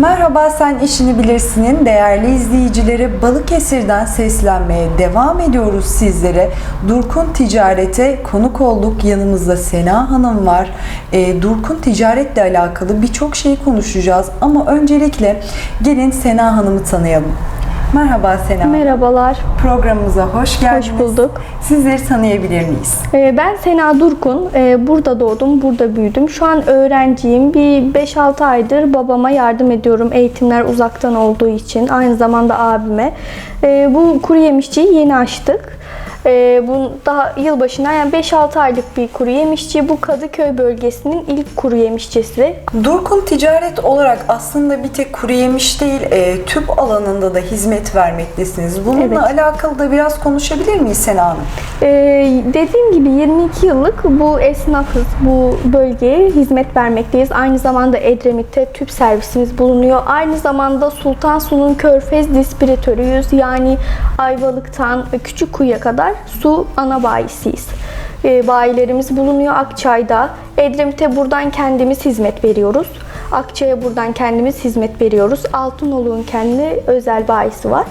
Merhaba Sen İşini Bilirsin'in değerli izleyicileri Balıkesir'den seslenmeye devam ediyoruz sizlere. Durkun Ticaret'e konuk olduk. Yanımızda Sena Hanım var. Ee, Durkun Ticaret'le alakalı birçok şey konuşacağız ama öncelikle gelin Sena Hanım'ı tanıyalım. Merhaba Sena. Merhabalar, Programımıza hoş geldiniz. hoş bulduk. Sizleri tanıyabilir miyiz? Ee, Ben Sena Durkun, Ee, burada doğdum, burada büyüdüm. Şu an öğrenciyim. Bir 5-6 aydır babama yardım ediyorum eğitimler uzaktan olduğu için. Aynı zamanda abime. Ee, Bu kuru yemişçiyi yeni açtık. Ee, Bu daha yılbaşından yani 5-6 aylık bir kuru yemişçi. Bu Kadıköy bölgesinin ilk kuru yemişçisi. Durkun Ticaret olarak aslında bir tek kuru yemiş değil, e, tüp alanında da hizmet vermektesiniz. Bununla Evet. alakalı da biraz konuşabilir miyiz Sena Hanım? Ee, dediğim gibi 22 yıllık bu esnafız. Bu bölgeye hizmet vermekteyiz. Aynı zamanda Edremit'te tüp servisimiz bulunuyor. Aynı zamanda Sultan Su'nun Körfez dispiratörüyüz. Yani Ayvalık'tan Küçükkuyu'ya kadar su ana bayisiyiz. Ee, bayilerimiz bulunuyor Akçay'da. Edremit'e buradan kendimiz hizmet veriyoruz. Akçay'a buradan kendimiz hizmet veriyoruz. Altınoluk'un kendi özel bayisi var.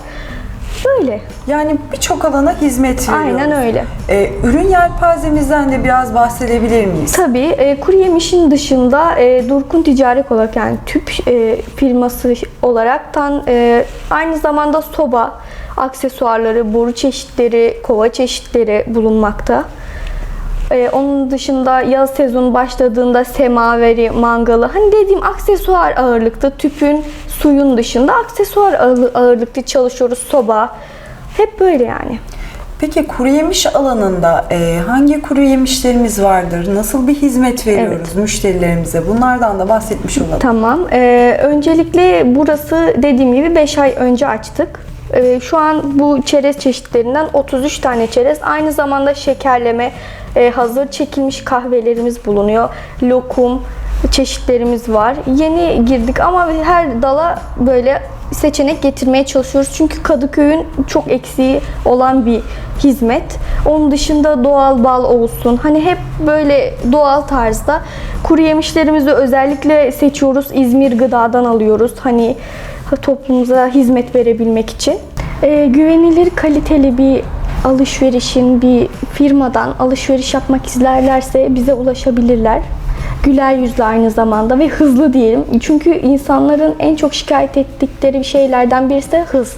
Böyle. Yani birçok alana hizmet veriyoruz. Aynen öyle. E, ürün yelpazemizden de biraz bahsedebilir miyiz? Tabii e, kuru yemişin dışında e, Durkun Ticaret olarak yani tüp e, firması olaraktan e, aynı zamanda soba, aksesuarları, boru çeşitleri, kova çeşitleri bulunmakta. E, onun dışında yaz sezonu başladığında semaveri, mangalı hani dediğim aksesuar ağırlıkta tüpün suyun dışında aksesuar ağırlı- ağırlıklı çalışıyoruz soba. Hep böyle yani. Peki kuru yemiş alanında e, hangi kuru yemişlerimiz vardır? Nasıl bir hizmet veriyoruz müşterilerimize? Bunlardan da bahsetmiş olalım. Tamam. Ee, öncelikle burası dediğim gibi 5 ay önce açtık. Ee, şu an bu çerez çeşitlerinden 33 tane çerez. Aynı zamanda şekerleme, e, hazır çekilmiş kahvelerimiz bulunuyor. Lokum çeşitlerimiz var. Yeni girdik ama her dala böyle seçenek getirmeye çalışıyoruz. Çünkü Kadıköy'ün çok eksiği olan bir hizmet. Onun dışında doğal bal olsun. Hani hep böyle doğal tarzda kuru yemişlerimizi özellikle seçiyoruz. İzmir gıdadan alıyoruz. Hani toplumumuza hizmet verebilmek için. Ee, güvenilir, kaliteli bir alışverişin bir firmadan alışveriş yapmak isterlerse bize ulaşabilirler. Güler yüzlü aynı zamanda ve hızlı diyelim. Çünkü insanların en çok şikayet ettikleri şeylerden birisi de hız.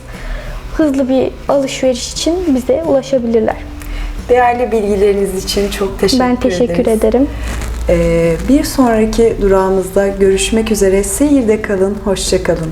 Hızlı bir alışveriş için bize ulaşabilirler. Değerli bilgileriniz için çok teşekkür ben teşekkür ederiz. ederim. E, bir sonraki durağımızda görüşmek üzere. Seyirde kalın, hoşça kalın.